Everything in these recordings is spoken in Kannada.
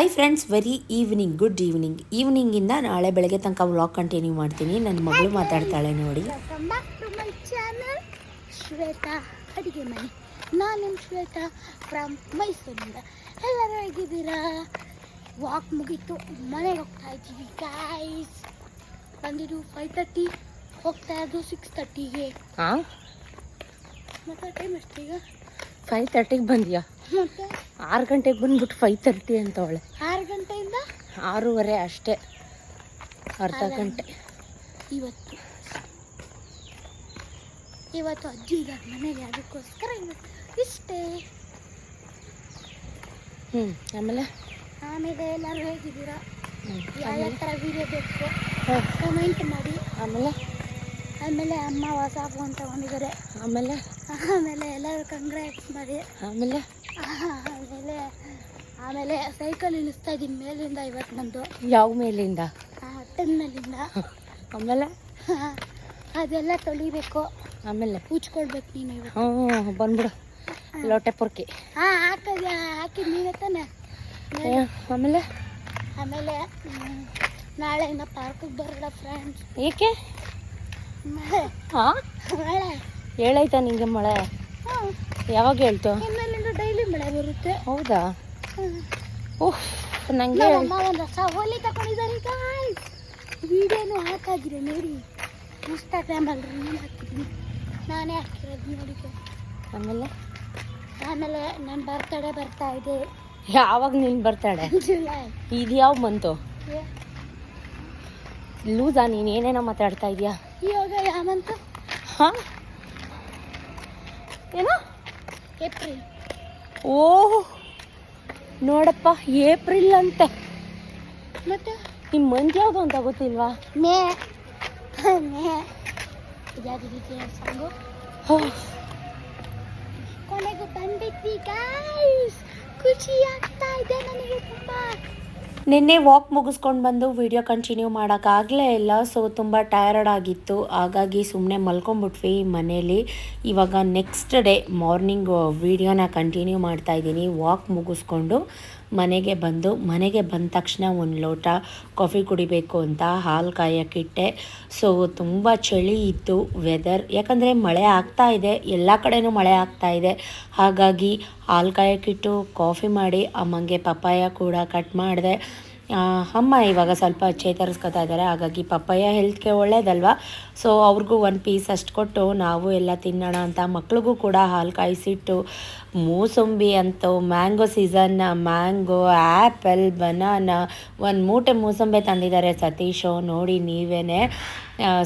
Hi friends very evening good evening ಈವ್ನಿಂಗಿಂದ ನಾಳೆ ಬೆಳಗ್ಗೆ ತನಕ ವ್ಲಾಗ್ ಕಂಟಿನ್ಯೂ ಮಾಡ್ತೀನಿ. ನನ್ನ ಮಗಳು ಮಾತಾಡ್ತಾಳೆ ನೋಡಿ. Welcome back to my channel Shweta ಅಡುಗೆ ಮನೆ. ನಾನು ನಿಮ್ಮ ಶ್ವೇತಾ ಫ್ರಮ್ ಮೈಸೂರಿಂದ. ಎಲ್ಲರೂ ಹೇಗಿದ್ದೀರಾ? ವಾಕ್ ಮುಗೀತು ಮನೆಗೆ ಹೋಗ್ತಾ ಇದ್ದೀವಿ ಗಾಯ್ಸ್ ಬಂದಿದ್ದು ಫೈವ್ ತರ್ಟಿ ಹೋಗ್ತಾ ಇರೋದು ಸಿಕ್ಸ್ ತರ್ಟಿಗೆ ಮತ್ತೆ ಮತ್ತು ಟೈಮ್ ಎಷ್ಟೀಗ ಫೈವ್ ತರ್ಟಿಗೆ ಬಂದ್ಯಾ? ಆರು ಗಂಟೆಗೆ ಬಂದ್ಬಿಟ್ಟು ಫೈವ್ ತರ್ಟಿ ಅಂತ ಅವಳೆ. ಆರು ಗಂಟೆಯಿಂದ? ಆರೂವರೆ ಅಷ್ಟೇ. ಅರ್ಧ ಗಂಟೆ. ಇವತ್ತು ಇವತ್ತು ಅಜ್ಜಿ ಇದ್ದಾರೆ ಮನೆಗೆ ಅದಕ್ಕೋಸ್ಕರ ಇಷ್ಟೇ. ಹ್ಞೂ ಆಮೇಲೆ? ಆಮೇಲೆ ಎಲ್ಲರೂ ಹೇಗಿದ್ದೀರಾ? ಯಾವ ಥರ ವಿಡಿಯೋ ಬೇಕು? ಕಮೆಂಟ್ ಮಾಡಿ. ಆಮೇಲೆ? ಆಮೇಲೆ ಅಮ್ಮ ಹೊಸ ಫೋನ್ ತಗೊಂಡಿದ್ದಾರೆ. ಆಮೇಲೆ? ಆಮೇಲೆ ಎಲ್ಲರೂ ಕಂಗ್ರಾಟ್ಸ್ ಮಾಡಿ. ಆಮೇಲೆ? ಆಮೇಲೆ ಆಮೇಲೆ ಸೈಕಲ್ ಇಳಿಸ್ತಾ ಇದ್ದೀನಿ ಮೇಲಿಂದ ಇವತ್ತು ನಂದು ಯಾವ ಮೇಲಿಂದ? ಟನ್ ಮೇಲಿಂದ ಆಮೇಲೆ? ಅದೆಲ್ಲ ತೊಳಿಬೇಕು. ಆಮೇಲೆ? ಪೂಜ್ಕೊಳ್ಬೇಕು ನೀನು ಇವತ್ತು. ಹ್ಞೂ ಬಂದ್ಬಿಡು. ಲೋಟೆ ಪುರ್ಕಿ. ಹಾಂ ಹಾಕದ ಹಾಕಿ ನೀನೇ ತಾನೆ. ಆಮೇಲೆ? ಆಮೇಲೆ ನಾಳೆ ಇನ್ನು ಪಾರ್ಕಿಗೆ ಬರೋಣ ಫ್ರೆಂಡ್ಸ್ ಏಕೆ? ನಾಳೆ ಹಾಂ ಮಳೆ. ಹೇಳೈತಾ ನಿಂಗೆ ಮಳೆ? ಯಾವಾಗ ಹೇಳ್ತು? ಡೈಲಿ ಮಳೆ ಬರುತ್ತೆ. ಹೌದಾ. ಓಹ್ ನಂಗೆ ಒಂದು ಹೊಸ ಹೋಲಿ ತಗೊಂಡಿದ್ದಾರೆ ಗಾಯ್ಸ್ ವಿಡಿಯೋನು ಹಾಕಾಗಿದೆ ನೋಡಿ. ಇನ್ಸ್ಟಾಗ್ರಾಮಲ್ಲಿ ರೀಲ್ ಹಾಕಿದ್ದೀನಿ. ನಾನೇ ಹಾಕಿರೋದು ನೋಡಿ. ಆಮೇಲೆ? ಆಮೇಲೆ ನನ್ನ ಬರ್ತಡೆ ಬರ್ತಾ ಇದೆ. ಯಾವಾಗ ನೀನು ಬರ್ತಾಳೆ ಇದು ಯಾವ ಬಂತು? ಲೂಸಾ ನೀನು ಏನೇನೋ ಮಾತಾಡ್ತಾ ಇದೀಯಾ? ಇವಾಗ ಯಾವಂತ ಹಾಂ? ಏನೋ? ಏಪ್ರಿಲ್. ಓಹ್ ನೋಡಪ್ಪ ಏಪ್ರಿಲ್ ಅಂತೆ. ಮತ್ತೆ? ನಿಮ್ಮ ಮಂತ್ ಯಾವುದು ಅಂತ ಗೊತ್ತಿಲ್ವಾ? ಮೇ. ಮೇ. ಸಾಂಗು? ಕೊನೆಗೂ ಬಂದಿದ್ವಿ ಗಾಯ್ಸ್ ಖುಷಿ ಆಗ್ತಾ ಇದೆ ನನಗೆ ತುಂಬಾ. ನಿನ್ನೆ ವಾಕ್ ಮುಗಿಸ್ಕೊಂಡು ಬಂದು ವಿಡಿಯೋ ಕಂಟಿನ್ಯೂ ಮಾಡೋಕ್ಕಾಗಲೇ ಇಲ್ಲ. ಸೊ, ತುಂಬ ಟಯರ್ಡ್ ಆಗಿತ್ತು. ಹಾಗಾಗಿ ಸುಮ್ಮನೆ ಮಲ್ಕೊಂಬಿಟ್ವಿ ಮನೇಲಿ. ಇವಾಗ ನೆಕ್ಸ್ಟ್ ಡೇ ಮಾರ್ನಿಂಗ್ ವೀಡಿಯೋನ ಕಂಟಿನ್ಯೂ ಮಾಡ್ತಾ ಇದ್ದೀನಿ. ವಾಕ್ ಮುಗಿಸ್ಕೊಂಡು ಮನೆಗೆ ಬಂದು, ಮನೆಗೆ ಬಂದ ತಕ್ಷಣ ಒಂದು ಲೋಟ ಕಾಫಿ ಕುಡಿಬೇಕು ಅಂತ ಹಾಲು ಕಾಯೋಕ್ಕಿಟ್ಟೆ ಸೊ ತುಂಬ ಚಳಿ ಇತ್ತು ವೆದರ್ ಯಾಕಂದರೆ ಮಳೆ ಆಗ್ತಾ ಇದೆ, ಎಲ್ಲ ಕಡೆಯೂ ಮಳೆ ಆಗ್ತಾ ಇದೆ. ಹಾಗಾಗಿ ಹಾಲು ಕಾಯೋಕ್ಕಿಟ್ಟು ಕಾಫಿ ಮಾಡಿ, ಅಮ್ಮಂಗೆ ಪಪ್ಪಾಯ ಕೂಡ ಕಟ್ ಮಾಡಿದೆ. ಅಮ್ಮ ಇವಾಗ ಸ್ವಲ್ಪ ಚೇತರಿಸ್ಕೊತಾ ಇದ್ದಾರೆ, ಹಾಗಾಗಿ ಪಪ್ಪಾಯ ಹೆಲ್ತ್ಗೆ ಒಳ್ಳೇದಲ್ವ? ಸೊ ಅವ್ರಿಗೂ ಒಂದು ಪೀಸ್ ಅಷ್ಟು ಕೊಟ್ಟು ನಾವು ಎಲ್ಲ ತಿನ್ನೋಣ ಅಂತ ಮಕ್ಳಿಗೂ ಕೂಡ ಹಾಲು ಕಾಯಿಸಿಟ್ಟು, ಮೂಸಂಬಿ ಅಂತೂ mango season mango apple banana ಒಂದು ಮೂಟೆ ಮೂಸಂಬಿ ತಂದಿದ್ದಾರೆ ಸತೀಶು, ನೋಡಿ ನೀವೇ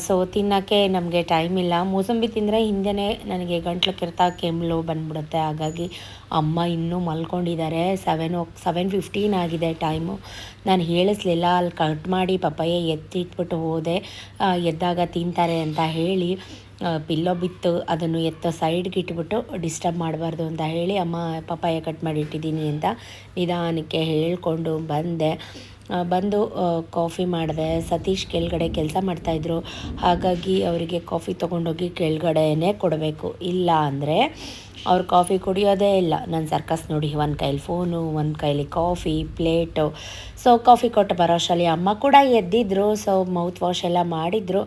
ಸೊ ತಿನ್ನೋಕ್ಕೆ ನಮಗೆ ಟೈಮ್ ಇಲ್ಲ. ಮೂಸಂಬಿ ತಿಂದರೆ ಹಿಂದೆ ನನಗೆ ಗಂಟ್ಲು ಕಿರ್ತ ಕೆಮ್ಮಲು ಬಂದ್ಬಿಡುತ್ತೆ. ಹಾಗಾಗಿ ಅಮ್ಮ ಇನ್ನೂ ಮಲ್ಕೊಂಡಿದ್ದಾರೆ. ಸೆವೆನ್ ಓ ಸೆವೆನ್ ಫಿಫ್ಟೀನ್ ಆಗಿದೆ ಟೈಮು ನಾನು ಹೇಳಿಸ್ಲಿಲ್ಲ, ಅಲ್ಲಿ ಕಟ್ ಮಾಡಿ ಪಪ್ಪಾಯ ಎತ್ತಿಟ್ಬಿಟ್ಟು ಹೋದೆ. ಎದ್ದಾಗ ಎದ್ದಾಗ ತಿಂತಾರೆ ಅಂತ ಹೇಳಿ ಪಿಲ್ಲೋ ಬಿತ್ತು, ಅದನ್ನು ಎತ್ತ ಸೈಡ್ಗೆ ಇಟ್ಬಿಟ್ಟು ಡಿಸ್ಟರ್ಬ್ ಮಾಡಬಾರ್ದು ಅಂತ ಹೇಳಿ ಅಮ್ಮ, ಪಪ್ಪಾಯ ಕಟ್ ಮಾಡಿ ಇಟ್ಟಿದ್ದೀನಿ ಅಂತ ನಿಧಾನಕ್ಕೆ ಹೇಳಿಕೊಂಡು ಬಂದೆ. ಬಂದು ಕಾಫಿ ಮಾಡಿದೆ. ಸತೀಶ್ ಕೆಳಗಡೆ ಕೆಲಸ ಮಾಡ್ತಾಯಿದ್ರು ಹಾಗಾಗಿ ಅವರಿಗೆ ಕಾಫಿ ತೊಗೊಂಡೋಗಿ ಕೆಳಗಡೆನೇ ಕೊಡಬೇಕು. ಇಲ್ಲ ಅಂದರೆ ಅವ್ರು ಕಾಫಿ ಕುಡಿಯೋದೇ ಇಲ್ಲ. ನನ್ನ ಸರ್ಕಸ್ ನೋಡಿ, ಒಂದು ಕೈಲಿ ಫೋನು ಒಂದು ಕೈಲಿ ಕಾಫಿ ಪ್ಲೇಟು ಸೊ ಕಾಫಿ ಕೊಟ್ಟು ಬರೋ ಅಷ್ಟರಲ್ಲಿ ಅಮ್ಮ ಕೂಡ ಎದ್ದಿದ್ರು. ಸೊ ಮೌತ್ ವಾಶ್ ಎಲ್ಲ ಮಾಡಿದರು.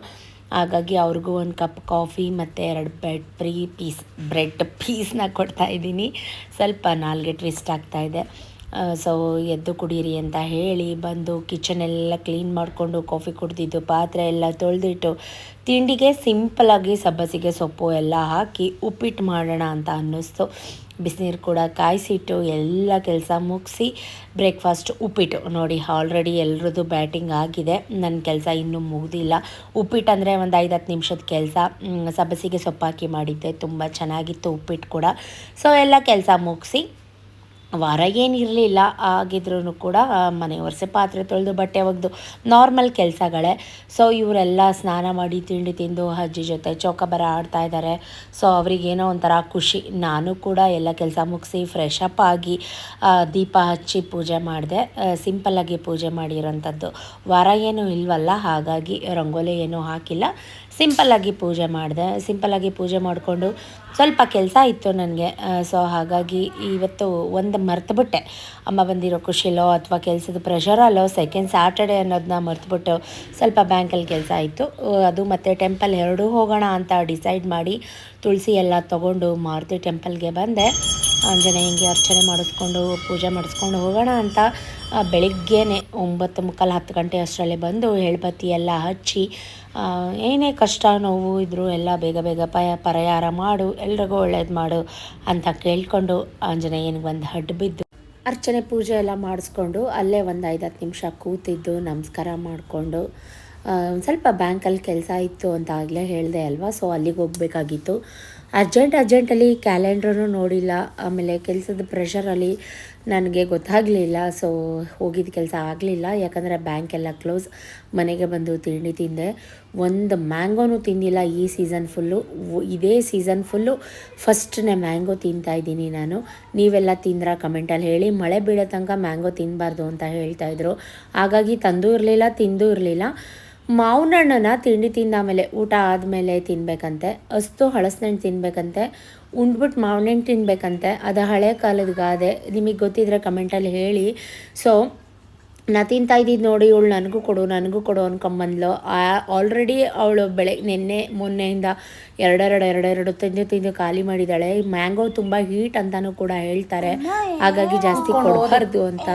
ಹಾಗಾಗಿ ಅವ್ರಿಗೂ ಒಂದು ಕಪ್ ಕಾಫಿ ಮತ್ತು ಎರಡು ಬ್ರೆಡ್, ಫ್ರೀ ಪೀಸ್, ಬ್ರೆಡ್ ಪೀಸ್ನ ಕೊಡ್ತಾ ಇದ್ದೀನಿ. ಸ್ವಲ್ಪ ನಾಲ್ಗೆ ಟ್ವಿಸ್ಟ್ ಆಗ್ತಾಯಿದೆ ಸೊ ಎದ್ದು ಕುಡೀರಿ ಅಂತ ಹೇಳಿ ಬಂದು ಕಿಚನ್ ಎಲ್ಲ ಕ್ಲೀನ್ ಮಾಡಿಕೊಂಡು ಕಾಫಿ ಕುಡಿದಿದ್ದು, ಪಾತ್ರೆ ಎಲ್ಲ ತೊಳೆದಿಟ್ಟು ತಿಂಡಿಗೆ ಸಿಂಪಲಾಗಿ ಸಬ್ಬಸಿಗೆ ಸೊಪ್ಪು ಎಲ್ಲ ಹಾಕಿ ಉಪ್ಪಿಟ್ಟು ಮಾಡೋಣ ಅಂತ ಅನ್ನಿಸ್ತು. ಬಿಸಿನೀರು ಕೂಡ ಕಾಯಿಸಿಟ್ಟು ಎಲ್ಲ ಕೆಲಸ ಮುಗಿಸಿ ಬ್ರೇಕ್ಫಾಸ್ಟ್ ಉಪ್ಪಿಟ್ಟು. ನೋಡಿ ಆಲ್ರೆಡಿ ಎಲ್ರದ್ದು ಬ್ಯಾಟಿಂಗ್ ಆಗಿದೆ. ನನ್ನ ಕೆಲಸ ಇನ್ನೂ ಮುಗ್ದಿಲ್ಲ. ಉಪ್ಪಿಟ್ಟು ಅಂದರೆ ಒಂದು ಐದು ಹತ್ತು ನಿಮಿಷದ ಕೆಲಸ. ಸಬ್ಬಸಿಗೆ ಸೊಪ್ಪಾಕಿ ಮಾಡಿದ್ದೆ. ತುಂಬ ಚೆನ್ನಾಗಿತ್ತು ಉಪ್ಪಿಟ್ಟು ಕೂಡ. ಸೊ ಎಲ್ಲ ಕೆಲಸ ಮುಗಿಸಿ ವಾರ ಏನಿರಲಿಲ್ಲ ಆಗಿದ್ರೂ ಕೂಡ ಮನೆ ವರ್ಷ ಪಾತ್ರೆ ತೊಳೆದು ಬಟ್ಟೆ ಒಗೆದು ನಾರ್ಮಲ್ ಕೆಲಸಗಳೇ. ಸೊ ಇವರೆಲ್ಲ ಸ್ನಾನ ಮಾಡಿ, ತಿಂಡಿ ತಿಂದು, ಅಜ್ಜಿ ಜೊತೆ ಚೌಕಬರ ಆಡ್ತಾ ಇದ್ದಾರೆ ಸೊ ಅವರಿಗೇನೋ ಒಂಥರ ಖುಷಿ. ನಾನು ಕೂಡ ಎಲ್ಲ ಕೆಲಸ ಮುಗಿಸಿ ಫ್ರೆಶ್ ಅಪ್ ಆಗಿ ದೀಪ ಹಚ್ಚಿ ಪೂಜೆ ಮಾಡಿದೆ. ಸಿಂಪಲ್ಲಾಗಿ ಪೂಜೆ ಮಾಡಿರೋಂಥದ್ದು. ವಾರ ಏನೂ ಇಲ್ವಲ್ಲ, ಹಾಗಾಗಿ ರಂಗೋಲಿ ಏನೂ ಹಾಕಿಲ್ಲ. ಸಿಂಪಲ್ಲಾಗಿ ಪೂಜೆ ಮಾಡಿದೆ. ಸಿಂಪಲ್ಲಾಗಿ ಪೂಜೆ ಮಾಡಿಕೊಂಡು ಸ್ವಲ್ಪ ಕೆಲಸ ಇತ್ತು ನನಗೆ. ಸೊ ಹಾಗಾಗಿ ಇವತ್ತು ಒಂದು ಮರ್ತುಬಿಟ್ಟೆ. ಅಮ್ಮ ಬಂದಿರೋ ಖುಷಿಲೋ ಅಥವಾ ಕೆಲಸದ ಪ್ರೆಷರಲ್ಲೋ ಸೆಕೆಂಡ್ ಸ್ಯಾಟರ್ಡೆ ಅನ್ನೋದನ್ನ ಮರ್ತುಬಿಟ್ಟು ಸ್ವಲ್ಪ ಬ್ಯಾಂಕಲ್ಲಿ ಕೆಲಸ ಆಯಿತು ಅದು ಮತ್ತು ಟೆಂಪಲ್ ಎರಡೂ ಹೋಗೋಣ ಅಂತ ಡಿಸೈಡ್ ಮಾಡಿ ತುಳಸಿ ಎಲ್ಲ ತೊಗೊಂಡು ಮಾರುತಿ ಟೆಂಪಲ್ಗೆ ಬಂದೆ. ಆಂಜನೇಯಂಗೆ ಅರ್ಚನೆ ಮಾಡಿಸ್ಕೊಂಡು, ಪೂಜೆ ಮಾಡಿಸ್ಕೊಂಡು ಹೋಗೋಣ ಅಂತ ಬೆಳಗ್ಗೆನೇ ಒಂಬತ್ತು ಮುಕ್ಕಾಲು ಹತ್ತು ಗಂಟೆ ಅಷ್ಟರಲ್ಲಿ ಬಂದು ಎಳ್ಬತ್ತಿ ಎಲ್ಲ ಹಚ್ಚಿ ಏನೇ ಕಷ್ಟ, ನೋವು ಇದ್ದರೂ ಎಲ್ಲ ಬೇಗ ಬೇಗ ಪಯ, ಪರಿಹಾರ ಮಾಡು, ಎಲ್ರಿಗೂ ಒಳ್ಳೇದು ಮಾಡು ಅಂತ ಕೇಳಿಕೊಂಡು ಆಂಜನೇಯನಿಗೆ ಒಂದು ಹಡ್ಡು ಬಿದ್ದು ಅರ್ಚನೆ ಪೂಜೆ ಎಲ್ಲ ಮಾಡಿಸ್ಕೊಂಡು ಅಲ್ಲೇ ಒಂದು ಐದು ಹತ್ತು ನಿಮಿಷ ಕೂತಿದ್ದು, ನಮಸ್ಕಾರ ಮಾಡಿಕೊಂಡು ಸ್ವಲ್ಪ ಬ್ಯಾಂಕಲ್ಲಿ ಕೆಲಸ ಇತ್ತು ಅಂತ ಆಗಲೇ ಹೇಳಿದೆ ಅಲ್ವಾ? ಸೊ ಅಲ್ಲಿಗೆ ಹೋಗಬೇಕಾಗಿತ್ತು. ಅರ್ಜೆಂಟ್ ಅರ್ಜೆಂಟಲ್ಲಿ ಕ್ಯಾಲೆಂಡ್ರೂ ನೋಡಿಲ್ಲ. ಆಮೇಲೆ ಕೆಲಸದ ಪ್ರೆಷರಲ್ಲಿ ನನಗೆ ಗೊತ್ತಾಗಲಿಲ್ಲ. ಸೊ ಹೋಗಿದ್ದ ಕೆಲಸ ಆಗಲಿಲ್ಲ. ಯಾಕಂದರೆ ಬ್ಯಾಂಕ್ ಎಲ್ಲ ಕ್ಲೋಸ್ ಮನೆಗೆ ಬಂದು ತಿಂಡಿ ತಿಂದೆ. ಒಂದು ಮ್ಯಾಂಗೋನೂ ತಿಂದಿಲ್ಲ ಈ ಸೀಸನ್ ಫುಲ್ಲು ಇದೇ ಸೀಸನ್ ಫುಲ್ಲು ಫಸ್ಟ್ನೇ ಮ್ಯಾಂಗೋ ತಿಂತಾ ಇದ್ದೀನಿ ನಾನು. ನೀವೆಲ್ಲ ತಿಂದ್ರ ಕಮೆಂಟಲ್ಲಿ ಹೇಳಿ. ಮಳೆ ಬೀಳೋ ತನಕ ಮ್ಯಾಂಗೋ ತಿನ್ನಬಾರ್ದು ಅಂತ ಹೇಳ್ತಾಯಿದ್ರು ಹಾಗಾಗಿ ತಂದೂ ಇರಲಿಲ್ಲ, ತಿಂದೂ ಇರಲಿಲ್ಲ. ಮಾವಿನ ಹಣ್ಣನ್ನು ತಿಂಡಿ ತಿಂದಾಮೇಲೆ ಊಟ ಆದಮೇಲೆ ತಿನ್ನಬೇಕಂತೆ ಅಷ್ಟು ಹಳಸಿನಣ್ಣು ತಿನ್ನಬೇಕಂತೆ ಉಂಡ್ಬಿಟ್ಟು ಮಾವಿನಣ್ಣು ತಿನ್ನಬೇಕಂತೆ ಅದು ಹಳೆ ಕಾಲದ ಗಾದೆ. ನಿಮಗೆ ಗೊತ್ತಿದ್ರೆ ಕಮೆಂಟಲ್ಲಿ ಹೇಳಿ. ಸೊ ನಾ ತಿಂತಾ ಇದ್ದಿದ್ದು ನೋಡಿ ಇವಳು ನನಗೂ ಕೊಡು ನನಗೂ ಕೊಡು ಅನ್ಕೊಂಬಂದ್ಲು. ಆಲ್ರೆಡಿ ಅವಳು ಬೆಳೆ ನಿನ್ನೆ ಮೊನ್ನೆಯಿಂದ ಎರಡೆರಡು ಎರಡೆರಡು ತಿಂದು ತಿಂದು ಖಾಲಿ ಮಾಡಿದ್ದಾಳೆ ಮ್ಯಾಂಗೋ ತುಂಬ ಹೀಟ್ ಅಂತಾನೂ ಕೂಡ ಹೇಳ್ತಾರೆ. ಹಾಗಾಗಿ ಜಾಸ್ತಿ ಕೊಡಬಾರ್ದು ಅಂತ.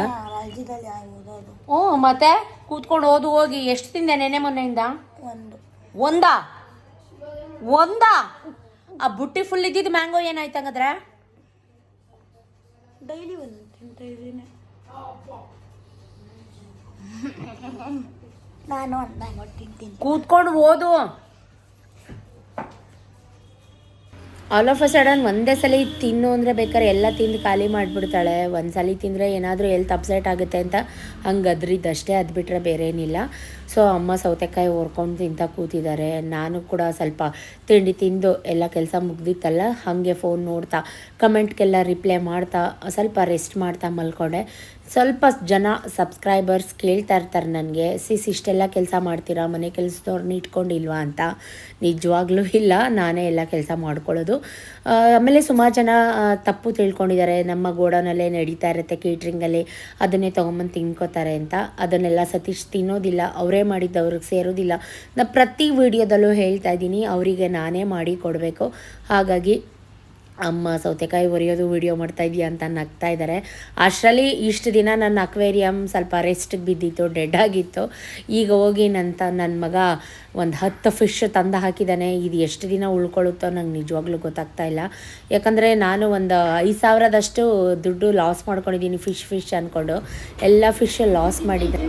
ಹ್ಞೂ ಮತ್ತೆ ಕೂತ್ಕೊಂಡು ಓದು ಹೋಗಿ. ಎಷ್ಟು ತಿಂದೆ ನೆನೆ ಮೊನ್ನೆಯಿಂದ? ಒಂದ. ಒಂದಾ? ಒಂದಾ? ಆ ಬುಟ್ಟಿ ಫುಲ್ ಇದ್ದಿದ್ದು ಮ್ಯಾಂಗೋ ಏನಾಯ್ತು ಹಂಗದ್ರ? ಡೈಲಿ ಒಂದು ತಿಂತ ಇದ್ದೀನಿ. ನಾನು ಒಂದು ಮ್ಯಾಂಗೋ ತಿಂತೀನಿ. ಕೂತ್ಕೊಂಡು ಓದು. ಆಲ್ ಆಫ್ ಅ ಸಡನ್ ಒಂದೇ ಸಲ ತಿನ್ನು ಅಂದರೆ ಬೇಕಾದ್ರೆ ಎಲ್ಲ ತಿಂದು ಖಾಲಿ ಮಾಡಿಬಿಡ್ತಾಳೆ. ಒಂದು ಸಲ ತಿಂದರೆ ಏನಾದರೂ ಎಲ್ತ್ ಅಪ್ಸೆಟ್ ಆಗುತ್ತೆ ಅಂತ ಹಂಗೆ ಅದ್ರಿದ್ದಷ್ಟೇ ಅದು ಬಿಟ್ಟರೆ ಬೇರೆ ಏನಿಲ್ಲ ಸೊ ಅಮ್ಮ ಸೌತೆಕಾಯಿ ಹೊರ್ಕೊಂಡು ತಿಂತ ಕೂತಿದ್ದಾರೆ. ನಾನು ಕೂಡ ಸ್ವಲ್ಪ ತಿಂಡಿ ತಿಂದು ಎಲ್ಲ ಕೆಲಸ ಮುಗ್ದಿತ್ತಲ್ಲ, ಹಾಗೆ ಫೋನ್ ನೋಡ್ತಾ ಕಮೆಂಟ್ಗೆಲ್ಲ ರಿಪ್ಲೈ ಮಾಡ್ತಾ, ಸ್ವಲ್ಪ ರೆಸ್ಟ್ ಮಾಡ್ತಾ ಮಲ್ಕೊಂಡೆ. ಸ್ವಲ್ಪ ಜನ ಸಬ್ಸ್ಕ್ರೈಬರ್ಸ್ ಕೇಳ್ತಾ ಇರ್ತಾರೆ ನನಗೆ ಸಿಸ್ ಇಷ್ಟೆಲ್ಲ ಕೆಲಸ ಮಾಡ್ತೀರಾ? ಮನೆ ಕೆಲಸದವ್ರನ್ನ ಇಟ್ಕೊಂಡಿಲ್ವಾ? ಅಂತ. ನಿಜವಾಗ್ಲೂ ಇಲ್ಲ, ನಾನೇ ಎಲ್ಲ ಕೆಲಸ ಮಾಡ್ಕೊಳ್ಳೋದು. ಆಮೇಲೆ ಸುಮಾರು ಜನ ತಪ್ಪು ತಿಳ್ಕೊಂಡಿದ್ದಾರೆ. ನಮ್ಮ ಗೋಡನಲ್ಲೇ ನಡೀತಾ ಇರುತ್ತೆ ಕೇಟ್ರಿಂಗಲ್ಲಿ. ಅದನ್ನೇ ತೊಗೊಂಬಂದು ತಿನ್ಕೋತಾರೆ ಅಂತ. ಅದನ್ನೆಲ್ಲ ಸತೀಶ್ ತಿನ್ನೋದಿಲ್ಲ. ಅವರೇ ಮಾಡಿದ್ದು ಅವ್ರಿಗೆ ಸೇರೋದಿಲ್ಲ. ನಾನು ಪ್ರತಿ ವಿಡಿಯೋದಲ್ಲೂ ಹೇಳ್ತಾ ಇದ್ದೀನಿ, ಅವರಿಗೆ ನಾನೇ ಮಾಡಿ ಕೊಡಬೇಕು. ಹಾಗಾಗಿ ಅಮ್ಮ ಸೌತೆಕಾಯಿ ಒರೆಯೋದು ವಿಡಿಯೋ ಮಾಡ್ತಾ ಇದೀಯ ಅಂತ ನಗ್ತಾ ಇದ್ದಾರೆ ಅಷ್ಟರಲ್ಲಿ ಇಷ್ಟು ದಿನ ನನ್ನ ಅಕ್ವೇರಿಯಮ್ ಸ್ವಲ್ಪ ರೆಸ್ಟಿಗೆ ಬಿದ್ದಿತ್ತು ಡೆಡ್ ಆಗಿತ್ತು. ಈಗ ಹೋಗಿ ನಂತ ನನ್ನ ಮಗ ಒಂದು ಹತ್ತು ಫಿಶ್ ತಂದು ಹಾಕಿದ್ದಾನೆ ಇದು ಎಷ್ಟು ದಿನ ಉಳ್ಕೊಳ್ಳುತ್ತೋ ನಂಗೆ ನಿಜವಾಗ್ಲೂ ಗೊತ್ತಾಗ್ತಾ ಇಲ್ಲ. ಯಾಕಂದರೆ ನಾನು ಒಂದು ಐದು ಸಾವಿರದಷ್ಟು ದುಡ್ಡು ಲಾಸ್ ಮಾಡ್ಕೊಂಡಿದ್ದೀನಿ ಫಿಶ್ ಫಿಶ್ ಅಂದ್ಕೊಂಡು ಎಲ್ಲ ಫಿಶ್ ಲಾಸ್ ಮಾಡಿದ್ದೆ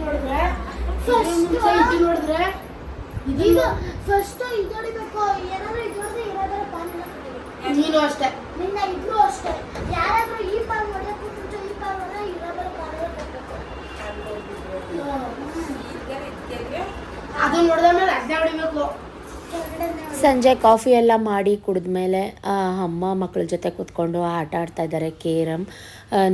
ಫಸ್ಟ್ ಇದು ಹೊಡಿಬೇಕು ಏನಾದ್ರು ಇದು ಹೊಡೆದ್ರೆ ಏನಾದ್ರು ಪಾನ್ ನೀನು ಅಷ್ಟೇ. ನಿನ್ನ ಇಬ್ರು ಅಷ್ಟೇ. ಯಾರಾದ್ರೂ ಈ ಪಾಲ್ ಹೊಡೆಯಕ್ಕೆ ಕೂತು ಈ ಪಾಲ್ ಹೊಡೆದ್ರೆ ಇರೋದ್ರ ಪಾನ್ ಅದು ನೋಡಿದ ಮೇಲೆ ಅದನ್ನೇ ಹೊಡಿಬೇಕು. ಸಂಜೆ ಕಾಫಿ ಎಲ್ಲ ಮಾಡಿ ಕುಡಿದ ಮೇಲೆ ಅಮ್ಮ ಮಕ್ಕಳ ಜೊತೆ ಕೂತ್ಕೊಂಡು ಆಟ ಆಡ್ತಾ ಇದ್ದಾರೆ ಕೇರಮ್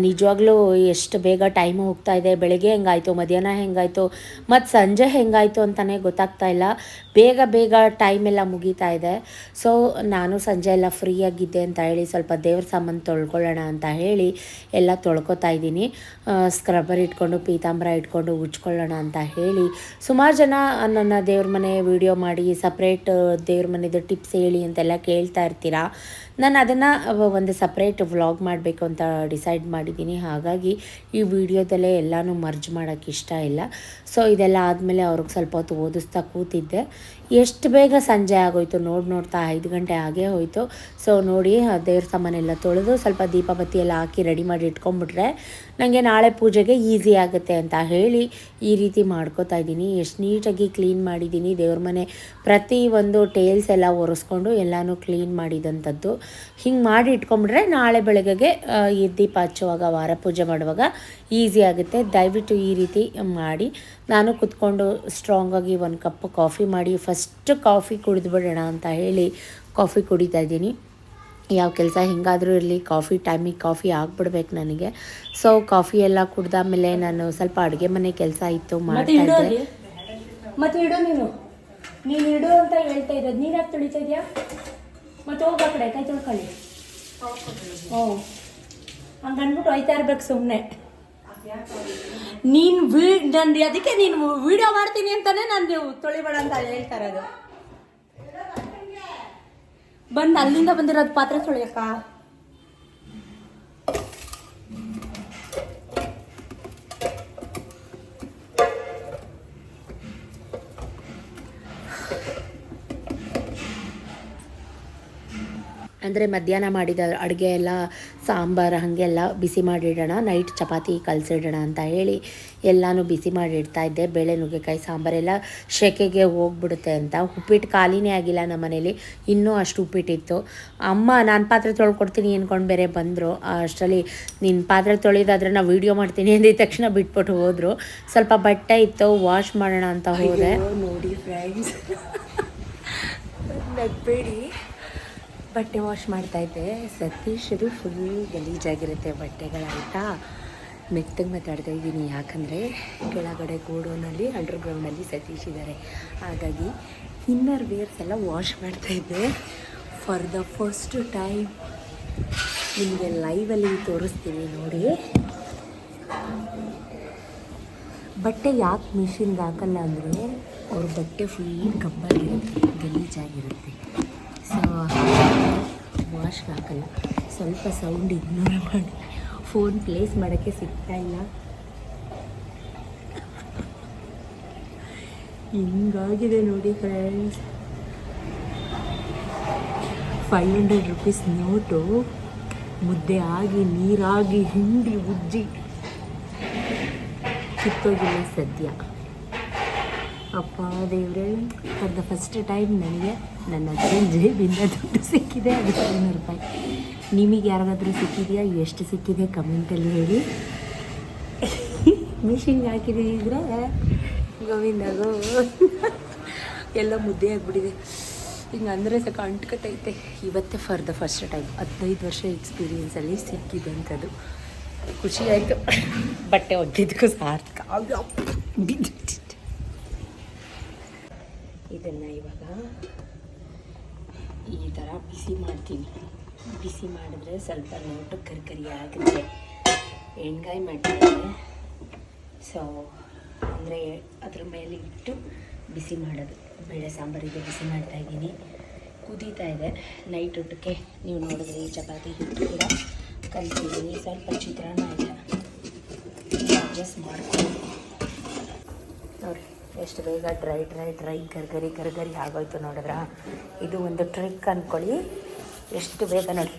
ನಿಜವಾಗ್ಲೂ ಎಷ್ಟು ಬೇಗ ಟೈಮ್ ಹೋಗ್ತಾ ಇದೆ, ಬೆಳಗ್ಗೆ ಹೆಂಗಾಯ್ತು, ಮಧ್ಯಾಹ್ನ ಹೆಂಗಾಯ್ತು, ಮತ್ತು ಸಂಜೆ ಹೆಂಗಾಯ್ತು ಅಂತಲೇ ಗೊತ್ತಾಗ್ತಾ ಇಲ್ಲ. ಬೇಗ ಬೇಗ ಟೈಮ್ ಎಲ್ಲ ಮುಗೀತಾ ಇದೆ. ಸೊ ನಾನು ಸಂಜೆ ಎಲ್ಲ ಫ್ರೀಯಾಗಿದ್ದೆ ಅಂತ ಹೇಳಿ, ಸ್ವಲ್ಪ ದೇವ್ರ ಸಾಮಾನು ತೊಳ್ಕೊಳ್ಳೋಣ ಅಂತ ಹೇಳಿ ಎಲ್ಲ ತೊಳ್ಕೊತಾ ಇದ್ದೀನಿ. ಸ್ಕ್ರಬ್ಬರ್ ಇಟ್ಕೊಂಡು, ಪೀತಾಂಬರ ಇಟ್ಕೊಂಡು ಉಜ್ಕೊಳ್ಳೋಣ ಅಂತ ಹೇಳಿ, ಸುಮಾರು ಜನ ನನ್ನ ದೇವ್ರ ಮನೆ ವಿಡಿಯೋ ಮಾಡಿ ಸಪ್ರೇಟ್ ದೇವ್ರ ಮನೆದು ಟಿಪ್ಸ್ ಹೇಳಿ ಅಂತೆಲ್ಲ ಕೇಳ್ತಾ ಇರ್ತೀರಾ? ನಾನು ಅದನ್ನು ಒಂದು ಸಪ್ರೇಟ್ ವ್ಲಾಗ್ ಮಾಡಬೇಕು ಅಂತ ಡಿಸೈಡ್ ಮಾಡಿದ್ದೀನಿ ಹಾಗಾಗಿ ಈ ವಿಡಿಯೋದಲ್ಲೇ ಎಲ್ಲನೂ ಮರ್ಜ್ ಮಾಡೋಕ್ಕೆ ಇಷ್ಟ ಇಲ್ಲ. ಸೊ ಇದೆಲ್ಲ ಆದಮೇಲೆ ಅವ್ರಿಗೆ ಸ್ವಲ್ಪ ಹೊತ್ತು ಓದಿಸ್ತಾ ಕೂತಿದ್ದೆ. ಎಷ್ಟು ಬೇಗ ಸಂಜೆ ಆಗೋಯ್ತು ನೋಡಿ ನೋಡ್ತಾ, ಐದು ಗಂಟೆ ಆಗೇ ಹೋಯಿತು. ಸೊ ನೋಡಿ ದೇವ್ರ ಸಾಮಾನೆಲ್ಲ ತೊಳೆದು ಸ್ವಲ್ಪ ದೀಪ ಬತ್ತಿ ಎಲ್ಲ ಹಾಕಿ ರೆಡಿ ಮಾಡಿ ಇಟ್ಕೊಂಡ್ಬಿಟ್ರೆ ನನಗೆ ನಾಳೆ ಪೂಜೆಗೆ ಈಸಿ ಆಗುತ್ತೆ ಅಂತ ಹೇಳಿ ಈ ರೀತಿ ಮಾಡ್ಕೋತಾ ಇದ್ದೀನಿ. ಎಷ್ಟು ನೀಟಾಗಿ ಕ್ಲೀನ್ ಮಾಡಿದ್ದೀನಿ. ದೇವ್ರ ಮನೆ ಪ್ರತಿ ಒಂದು ಟೇಲ್ಸ್ ಎಲ್ಲ ಒರೆಸ್ಕೊಂಡು ಎಲ್ಲನೂ ಕ್ಲೀನ್ ಮಾಡಿದಂಥದ್ದು. ಹಿಂಗೆ ಮಾಡಿ ಇಟ್ಕೊಂಡ್ಬಿಟ್ರೆ ನಾಳೆ ಬೆಳಗ್ಗೆಗೆ ಈ ದೀಪ ಹಚ್ಚುವಾಗ, ವಾರ ಪೂಜೆ ಮಾಡುವಾಗ ಈಸಿ ಆಗುತ್ತೆ. ದಯವಿಟ್ಟು ಈ ರೀತಿ ಮಾಡಿ. ನಾನು ಕುತ್ಕೊಂಡು ಸ್ಟ್ರಾಂಗಾಗಿ ಒಂದು ಕಪ್ ಕಾಫಿ ಮಾಡಿ. ಫಸ್ಟ್ ಕಾಫಿ ಕುಡಿದ್ಬಿಡೋಣ ಅಂತ ಹೇಳಿ ಕಾಫಿ ಕುಡಿತಾ ಇದ್ದೀನಿ. ಯಾವ ಕೆಲಸ ಹೆಂಗಾದರೂ ಇರಲಿ ಕಾಫಿ ಟೈಮಿಗೆ ಕಾಫಿ ಆಗ್ಬಿಡ್ಬೇಕು ನನಗೆ. ಸೊ ಕಾಫಿ ಎಲ್ಲ ಮೇಲೆ ನಾನು ಸ್ವಲ್ಪ ಅಡುಗೆ ಮನೆ ಕೆಲಸ ಇತ್ತು ಮಾಡ್ತಾ ಇದ್ದೆ. ಮತ್ತೆ ಇಡು ನೀನು. ನೀನು ಇಡು ಅಂತ ಹೇಳ್ತಾ ಇರೋದು. ನೀನು ಯಾಕೆ ತುಳಿತಾ ಇದೆಯಾ? ಮತ್ತೆ ಹೋಗ ಕಡೆ. ಕೈ ತೊಳ್ಕೊಳ್ಳಿ. ಹ್ಞೂ ಹಂಗೆ ಅಂದ್ಬಿಟ್ಟು ಹೋಯ್ತಾ ಇರ್ಬೇಕು ಸುಮ್ಮನೆ ನೀನು ವಿ ಅದಕ್ಕೆ ನೀನು ವಿಡಿಯೋ ಮಾಡ್ತೀನಿ ಅಂತಾನೆ ನಾನು ತೊಳಿಬೇಡ ಅಂತ ಹೇಳ್ತಾ ಇರೋದು. ಬಂದು ಅಲ್ಲಿಂದ ಬಂದಿರೋದು ಪಾತ್ರೆ ತೊಳಿಯಕ್ಕ. ಅಂದರೆ ಮಧ್ಯಾಹ್ನ ಮಾಡಿದ ಅಡುಗೆ ಎಲ್ಲ ಸಾಂಬಾರು ಹಾಗೆಲ್ಲ ಬಿಸಿ ಮಾಡಿಡೋಣ ನೈಟ್ ಚಪಾತಿ ಕಲಸಿಡೋಣ ಅಂತ ಹೇಳಿ ಎಲ್ಲನೂ ಬಿಸಿ ಮಾಡಿ ಇಡ್ತಾ ಇದ್ದೆ. ಬೇಳೆ ನುಗ್ಗೆಕಾಯಿ ಸಾಂಬಾರೆಲ್ಲ ಶೆಕೆಗೆ ಹೋಗ್ಬಿಡುತ್ತೆ ಅಂತ. ಉಪ್ಪಿಟ್ಟು ಖಾಲಿನೇ ಆಗಿಲ್ಲ ನಮ್ಮ ಮನೇಲಿ ಇನ್ನೂ ಅಷ್ಟು ಉಪ್ಪಿಟ್ಟಿತ್ತು. ಅಮ್ಮ ನಾನು ಪಾತ್ರೆ ತೊಳ್ಕೊಡ್ತೀನಿ ಅಂದ್ಕೊಂಡು ಬೇರೆ ಬಂದರು. ಅಷ್ಟರಲ್ಲಿ ನಿನ್ನ ಪಾತ್ರೆ ತೊಳೆಯೋದಾದ್ರೆ ನಾವು ವೀಡಿಯೋ ಮಾಡ್ತೀನಿ ಅಂದಿದ ತಕ್ಷಣ ಬಿಟ್ಬಿಟ್ಟು ಹೋದರು. ಸ್ವಲ್ಪ ಬಟ್ಟೆ ಇತ್ತು ವಾಶ್ ಮಾಡೋಣ ಅಂತ ಹೋದೆ. ನೋಡಿ ಫ್ರೆಂಡ್ಸ್ ನಗ್ಬೇಡಿ ಬಟ್ಟೆ ವಾಶ್ ಮಾಡ್ತಾ ಇದ್ದೆ. ಸತೀಶ್ದು ಫುಲ್ ಗಲೀಜಾಗಿರುತ್ತೆ ಬಟ್ಟೆಗಳಾಯ್ತಾ ಮೆತ್ತಗೆ ಮಾತಾಡ್ತಾ ಇದ್ದೀನಿ. ಯಾಕಂದರೆ ಕೆಳಗಡೆ ಗೋಡೌನಲ್ಲಿ ಅಂಡರ್ಗ್ರೌಂಡಲ್ಲಿ ಸತೀಶ್ ಇದ್ದಾರೆ ಹಾಗಾಗಿ ಇನ್ನರ್ ವೇರ್ಸ್ ಎಲ್ಲ ವಾಶ್ ಮಾಡ್ತಾ ಇದ್ದೆ. ಫಾರ್ ದ ಫಸ್ಟ್ ಟೈಮ್ ನಿಮಗೆ ಲೈವಲ್ಲಿ ತೋರಿಸ್ತೀನಿ ನೋಡಿ. ಬಟ್ಟೆ ಯಾಕೆ ಮಿಷಿನ್ಗೆ ಹಾಕಲ್ಲ ಅಂದರೆ ಅವ್ರ ಬಟ್ಟೆ ಫುಲ್ ಕಬ್ಬಾಗಿರುತ್ತೆ ಗಲೀಜಾಗಿರುತ್ತೆ. ಸೊ ವಾಶ್ಗೆ ಹಾಕಲ್ಲ. ಸ್ವಲ್ಪ ಸೌಂಡ್ ಇಗ್ನೋರ್ ಮಾಡಿ. ಫೋನ್ ಪ್ಲೇಸ್ ಮಾಡೋಕ್ಕೆ ಸಿಗ್ತಾ ಇಲ್ಲ. ಹಿಂಗಾಗಿದೆ ನೋಡಿ friends five hundred rupees note ಮುದ್ದೆ ಆಗಿ, ನೀರಾಗಿ ಹಿಂಡಿ ಉಜ್ಜಿ. ಕಿತ್ತೋಗಿಲ್ಲ ಸದ್ಯ. ಅಪ್ಪ ದೇವ್ರೆ ಫಾರ್ ದ ಫಸ್ಟ್ ಟೈಮ್ ನನಗೆ ನನ್ನ ಹತ್ರ ಜೇಬಿಂದ ದುಡ್ಡು ಸಿಕ್ಕಿದೆ ಅದು ಐನೂರು ರೂಪಾಯಿ. ನಿಮಗೆ ಯಾರಿಗಾದ್ರೂ ಸಿಕ್ಕಿದೆಯಾ? ಎಷ್ಟು ಸಿಕ್ಕಿದೆ ಕಮೆಂಟಲ್ಲಿ ಹೇಳಿ. ಮಿಷಿನ್ಗೆ ಹಾಕಿದ್ರೆ ಗೋವಿಂದ ಗೋ. ಎಲ್ಲ ಮುದ್ದೆ ಆಗಿಬಿಟ್ಟಿದೆ. ಹಿಂಗೆ ಅಂದರೆ ಸಾಕು ಅಂಟ್ಕಟ್ಟೈತೆ ಇವತ್ತೇ ಫಾರ್ ದ ಫಸ್ಟ್ ಟೈಮ್ ಹದಿನೈದು ವರ್ಷ ಎಕ್ಸ್ಪೀರಿಯೆನ್ಸಲ್ಲಿ ಸಿಕ್ಕಿದೆ ಅಂಥದ್ದು ಖುಷಿ ಆಯಿತು. ಬಟ್ಟೆ ಒಗ್ಗಿದ್ದಕ್ಕೂ ಸಾರ್ಥಕ. ಇದನ್ನು ಇವಾಗ ಈ ಥರ ಬಿಸಿ ಮಾಡ್ತೀನಿ. ಬಿಸಿ ಮಾಡಿದ್ರೆ ಸ್ವಲ್ಪ ನೋಟು ಕರಿ ಆಗುತ್ತೆ. ಎಣ್ಗಾಯಿ ಮಾಡ್ತೀನಿ. ಸೊ ಅಂದರೆ ಅದ್ರ ಮೇಲೆ ಇಟ್ಟು ಬಿಸಿ ಮಾಡೋದು. ಬೇಳೆ ಸಾಂಬಾರಿಗೆ ಬಿಸಿ ಮಾಡ್ತಾ ಇದ್ದೀನಿ. ಕುದೀತಾ ಇದೆ. ನೈಟ್ ಊಟಕ್ಕೆ ನೀವು ನೋಡಿದ್ರಿ ಚಪಾತಿ ಹಿಟ್ಟು ಕೂಡ ಕಲಿತಿದ್ದೀನಿ. ಸ್ವಲ್ಪ ಚಿತ್ರಾನ್ನ ಇದೆ ಅಡ್ಜಸ್ಟ್ ಮಾಡ್ಕೊಂಡು ಎಷ್ಟು ಬೇಗ ಡ್ರೈ ಡ್ರೈ ಡ್ರೈ, ಗರ್ಗರಿ ಗರ್ಗರಿ ಆಗೋಯ್ತು ನೋಡಿದ್ರ? ಇದು ಒಂದು ಟ್ರಿಕ್ ಅಂದ್ಕೊಳ್ಳಿ ಎಷ್ಟು ಬೇಗ ನೋಡಿ,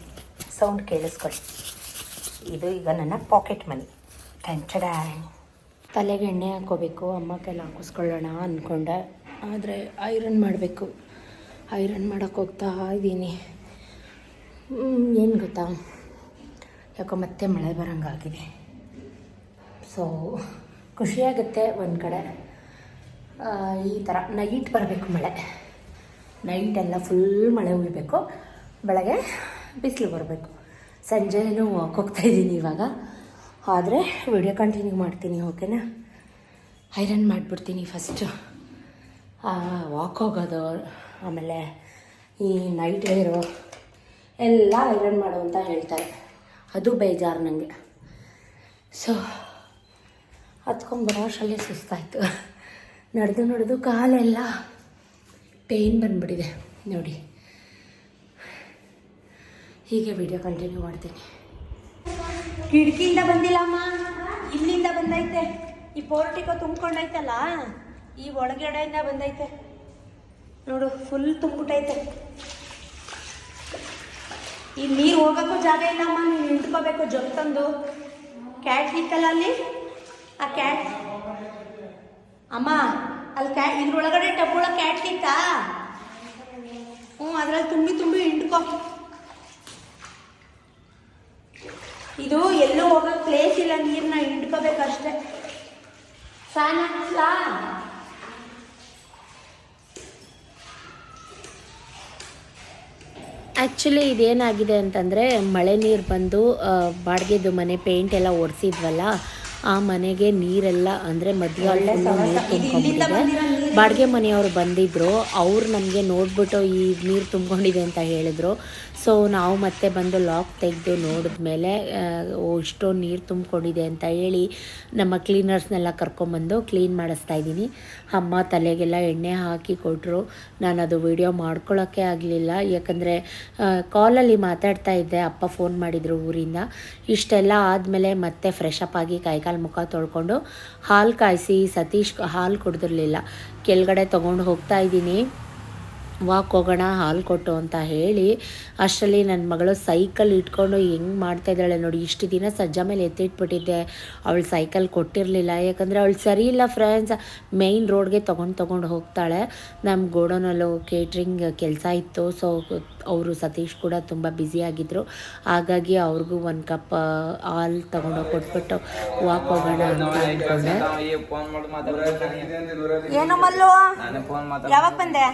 ಸೌಂಡ್ ಕೇಳಿಸ್ಕೊಳ್ಳಿ. ಇದು ಈಗ ನನ್ನ ಪಾಕೆಟ್ ಮನಿ. ಟೆಂಟಡ ತಲೆಗೆ ಎಣ್ಣೆ ಹಾಕೋಬೇಕು ಅಮ್ಮ ಕೈಲಿ ಹಾಕಿಸ್ಕೊಳ್ಳೋಣ ಅಂದ್ಕೊಂಡೆ ಆದರೆ ಐರನ್ ಮಾಡಬೇಕು. ಐರನ್ ಮಾಡೋಕ್ಕೆ ಹೋಗ್ತಾ ಇದ್ದೀನಿ ಏನು ಗೊತ್ತಾ? ಯಾಕೋ ಮತ್ತೆ ಮಳೆ ಬರೋಂಗಾಗಿದೆ. ಸೊ ಖುಷಿಯಾಗುತ್ತೆ ಒಂದು ಕಡೆ. ಈ ಥರ ನೈಟ್ ಬರಬೇಕು ಮಳೆ. ನೈಟೆಲ್ಲ ಫುಲ್ ಮಳೆ ಉಳಿಬೇಕು ಬೆಳಗ್ಗೆ ಬಿಸಿಲು ಬರಬೇಕು. ಸಂಜೆನೂ ಇದ್ದೀನಿ ಇವಾಗ. ಆದರೆ ವಿಡಿಯೋ ಕಂಟಿನ್ಯೂ ಮಾಡ್ತೀನಿ ಓಕೆನಾ ಐರನ್ ಮಾಡಿಬಿಡ್ತೀನಿ ಫಸ್ಟು ವಾಕ್ ಹೋಗೋದು, ಆಮೇಲೆ ಈ ನೈಟ್ ವೇರು ಎಲ್ಲ ಐರನ್ ಮಾಡು ಅಂತ ಹೇಳ್ತಾರೆ. ಅದು ಬೇಜಾರು ನನಗೆ ಸೊ ಹತ್ಕೊಂಡ್ಬರೋ ಅಷ್ಟರಲ್ಲಿ ಸುಸ್ತಾಯಿತು. ನಡೆದು ನಡೆದು ಕಾಲೆಲ್ಲ ಪೇಯ್ನ್ ಬಂದ್ಬಿಟ್ಟಿದೆ. ನೋಡಿ. ಹೀಗೆ ವಿಡಿಯೋ ಕಂಟಿನ್ಯೂ ಮಾಡ್ತೀನಿ. ಕಿಟಕಿಯಿಂದ ಬಂದಿಲ್ಲ ಅಮ್ಮ. ಇಲ್ಲಿಂದ ಬಂದೈತೆ. ಈ ಪೋರ್ಟಿಕೋ ತುಂಬಿಕೊಂಡೈತಲ್ಲ, ಈ ಒಳಗಡೆಯಿಂದ ಬಂದೈತೆ. ನೋಡು ಫುಲ್ ತುಂಬಿಟ್ಟೈತೆ ಈ ನೀರು ಹೋಗೋಕ್ಕೂ ಜಾಗ ಇಲ್ಲಮ್ಮ ನೀನು ನಿಂತ್ಕೋಬೇಕು ಜೊತೆ ತಂದು ಕ್ಯಾಟ್ ಇತ್ತಲ್ಲ ಅಲ್ಲಿ ಆ ಕ್ಯಾಟ್ ಅಮ್ಮ, ಅಲ್ಲಿ ಕ್ಯಾ ಇದ್ರೊಳಗಡೆ ಕ್ಯಾಟ್ಲಿತ್ತಾ ಕ್ಯಾಟ್ ಇತ್ತಾ? ಹ್ಞೂ, ಅದ್ರಲ್ಲಿ ತುಂಬಿ ತುಂಬಿ ಹಿಂಡ್ಕೊ. ಇದು ಎಲ್ಲೂ ಹೋಗೋ ಪ್ಲೇಸ್ ಇಲ್ಲ ನೀರನ್ನ ಹಿಂಡ್ಕೋಬೇಕಷ್ಟೇ. ಫ್ಯಾನ್ ಹಾಕ್ಲಾ ಆ್ಯಕ್ಚುಲಿ ಇದೇನಾಗಿದೆ ಅಂತಂದರೆ ಮಳೆ ನೀರು ಬಂದು ಬಾಡಿಗೆದು ಮನೆ ಪೇಂಟ್ ಎಲ್ಲ ಒರೆಸಿದ್ವಲ್ಲ ಆ ಮನೆಗೆ ನೀರೆಲ್ಲ ಅಂದರೆ ಮದುವೆ ನೀರು ಬಾಡಿಗೆ ಮನೆಯವರು ಬಂದಿದ್ದರು ಅವ್ರು ನಮಗೆ ನೋಡ್ಬಿಟ್ಟು ಈ ನೀರು ತುಂಬ್ಕೊಂಡಿದೆ ಅಂತ ಹೇಳಿದ್ರು. ಸೊ ನಾವು ಮತ್ತೆ ಬಂದು ಲಾಕ್ ತೆಗೆದು ನೋಡಿದ್ಮೇಲೆ ಓ, ಇಷ್ಟೊಂದು ನೀರು ತುಂಬಿಕೊಂಡಿದೆ ಅಂತ ಹೇಳಿ ನಮ್ಮ ಕ್ಲೀನರ್ಸ್ನೆಲ್ಲ ಕರ್ಕೊಂಬಂದು ಕ್ಲೀನ್ ಮಾಡಿಸ್ತಾ ಇದ್ದೀನಿ. ಅಮ್ಮ ತಲೆಗೆಲ್ಲ ಎಣ್ಣೆ ಹಾಕಿ ಕೊಟ್ಟರು ನಾನು ಅದು ವಿಡಿಯೋ ಮಾಡ್ಕೊಳ್ಳೋಕ್ಕೆ ಆಗಲಿಲ್ಲ. ಯಾಕಂದರೆ ಕಾಲಲ್ಲಿ ಮಾತಾಡ್ತಾ ಇದ್ದೆ. ಅಪ್ಪ ಫೋನ್ ಮಾಡಿದರು ಊರಿಂದ. ಇಷ್ಟೆಲ್ಲ ಆದಮೇಲೆ ಮತ್ತೆ ಫ್ರೆಶ್ ಅಪ್ ಆಗಿ ಕೈಕಾಲು ಮುಖ ತೊಳ್ಕೊಂಡು ಹಾಲು ಕಾಯಿಸಿ ಸತೀಶ್ ಹಾಲು ಕುಡಿದಿರಲಿಲ್ಲ. ಕೆಳಗಡೆ ತೊಗೊಂಡು ಹೋಗ್ತಾ ಇದ್ದೀನಿ. ವಾಕ್ ಹೋಗೋಣ ಹಾಲು ಕೊಟ್ಟು ಅಂತ ಹೇಳಿ ಅಷ್ಟರಲ್ಲಿ ನನ್ನ ಮಗಳು ಸೈಕಲ್ ಇಟ್ಕೊಂಡು ಹೆಂಗೆ ಮಾಡ್ತಾ ಇದ್ದಾಳೆ ನೋಡಿ ಇಷ್ಟು ದಿನ ಸಜ್ಜ ಮೇಲೆ ಎತ್ತಿಟ್ಬಿಟ್ಟಿದ್ದೆ. ಅವಳು ಸೈಕಲ್ ಕೊಟ್ಟಿರಲಿಲ್ಲ. ಯಾಕಂದರೆ ಅವಳು ಸರಿ ಇಲ್ಲ ಫ್ರೆಂಡ್ಸ್ ಮೇಯ್ನ್ ರೋಡ್ಗೆ ತೊಗೊಂಡು ತೊಗೊಂಡು ಹೋಗ್ತಾಳೆ. ನಮ್ಮ ಗೋಡೌನಲ್ಲೂ ಕೇಟ್ರಿಂಗ್ ಕೆಲಸ ಇತ್ತು. ಸೊ ಅವರು ಸತೀಶ್ ಕೂಡ ತುಂಬ ಬ್ಯುಸಿಯಾಗಿದ್ದರು ಹಾಗಾಗಿ ಅವ್ರಿಗೂ ಒಂದು ಕಪ್ ಹಾಲು ತೊಗೊಂಡೋಗಿ ಕೊಟ್ಬಿಟ್ಟು ವಾಕ್ ಹೋಗೋಣ ಅಂತ ಅಂದ್ಕೊಂಡೆ. ಏನು ಮಲ್ಲು ನಾನೇ ಫೋನ್ ಯಾವಾಗ ಬಂದೆ?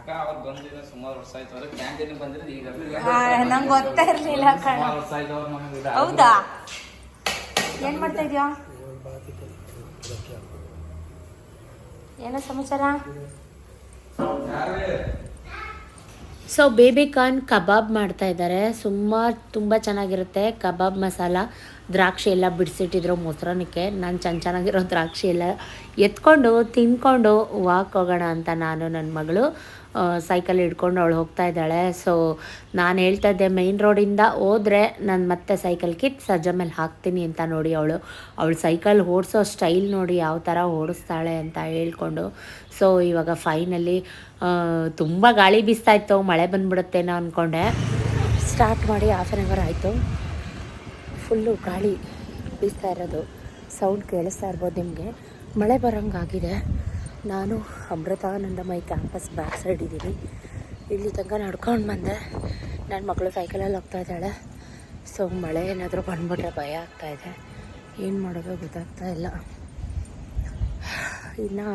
ಅಕ್ಕ ಅವತ್ತು ಬಂದಿದ್ದೆ ಸುಮಾರು ವರ್ಷ ಆಯ್ತು. ಕ್ಯಾಂಟೀನ್ ಈಗ. ನಂಗೆ ಗೊತ್ತಾ ಇರಲಿಲ್ಲ ಕಣ. ಸುಮಾರು ವರ್ಷ ಆಯ್ತು ಅವ್ರು ನಮಗೆ ಇದು ಹೌದಾ? ಏನ್ ಮಾಡ್ತಾ ಇದೀಯಾ? ಏನೋ ಸಮಾಚಾರ? ಸೊ ಬೇಬಿಕಾರ್ನ್ ಕಬಾಬ್ ಮಾಡ್ತಾ ಇದ್ದಾರೆ ಸುಮಾರು ತುಂಬ ಚೆನ್ನಾಗಿರುತ್ತೆ. ಕಬಾಬ್ ಮಸಾಲ ದ್ರಾಕ್ಷಿ ಎಲ್ಲ ಬಿಡಿಸಿಟ್ಟಿದ್ರು ಮೊಸರನ್ನಕ್ಕೆ ನಾನು ಚೆನ್ನ ಚೆನ್ನಾಗಿರೋ ದ್ರಾಕ್ಷಿ ಎಲ್ಲ ಎತ್ಕೊಂಡು ತಿನ್ಕೊಂಡು ವಾಕ್ ಹೋಗೋಣ ಅಂತ ನಾನು ನನ್ನ ಮಗಳು. ಸೈಕಲ್ ಹಿಡ್ಕೊಂಡು ಅವಳು ಹೋಗ್ತಾ ಇದ್ದಾಳೆ. ಸೊ ನಾನು ಹೇಳ್ತಾ ಇದ್ದೆ ಮೈನ್ ರೋಡಿಂದ ಹೋದರೆ ನಾನು ಮತ್ತೆ ಸೈಕಲ್ ಕಿಟ್ ಸಜ್ಜ ಮೇಲೆ ಹಾಕ್ತೀನಿ ಅಂತ ನೋಡಿ ಅವಳು. ಅವಳು ಸೈಕಲ್ ಓಡಿಸೋ ಸ್ಟೈಲ್ ನೋಡಿ ಯಾವ ಥರ ಓಡಿಸ್ತಾಳೆ ಅಂತ ಹೇಳ್ಕೊಂಡು ಸೊ ಇವಾಗ ಫೈನಲಿ ತುಂಬ ಗಾಳಿ ಬೀಸ್ತಾ ಇತ್ತು, ಮಳೆ ಬಂದ್ಬಿಡುತ್ತೇನೋ ಅಂದ್ಕೊಂಡೆ ಸ್ಟಾರ್ಟ್ ಮಾಡಿ ಹಾಫ್ ಆನ್ ಅವರ್ ಆಯಿತು. ಫುಲ್ಲು ಗಾಳಿ ಬೀಸ್ತಾ ಇರೋದು. ಸೌಂಡ್ ಕೇಳಿಸ್ತಾ ಇರ್ಬೋದು ನಿಮಗೆ. ಮಳೆ ಬರೋಂಗಾಗಿದೆ. ನಾನು ಅಮೃತಾನಂದಮೈ ಕ್ಯಾಂಪಸ್ ಬ್ಯಾಕ್ ಸೈಡ್ ಇದ್ದೀನಿ. ಇಲ್ಲಿ ತನಕ ನಡ್ಕೊಂಡು ಬಂದೆ. ನನ್ನ ಮಗಳು ಸೈಕಲಲ್ಲಿ ಹೋಗ್ತಾ ಇದ್ದಾಳೆ. ಸೊ ಮಳೆ ಏನಾದರೂ ಬಂದ್ಬಿಟ್ರೆ ಭಯ ಆಗ್ತಾ ಇದೆ. ಏನು ಮಾಡೋದು ಗೊತ್ತಾಗ್ತಾ ಇಲ್ಲ. ಇನ್ನು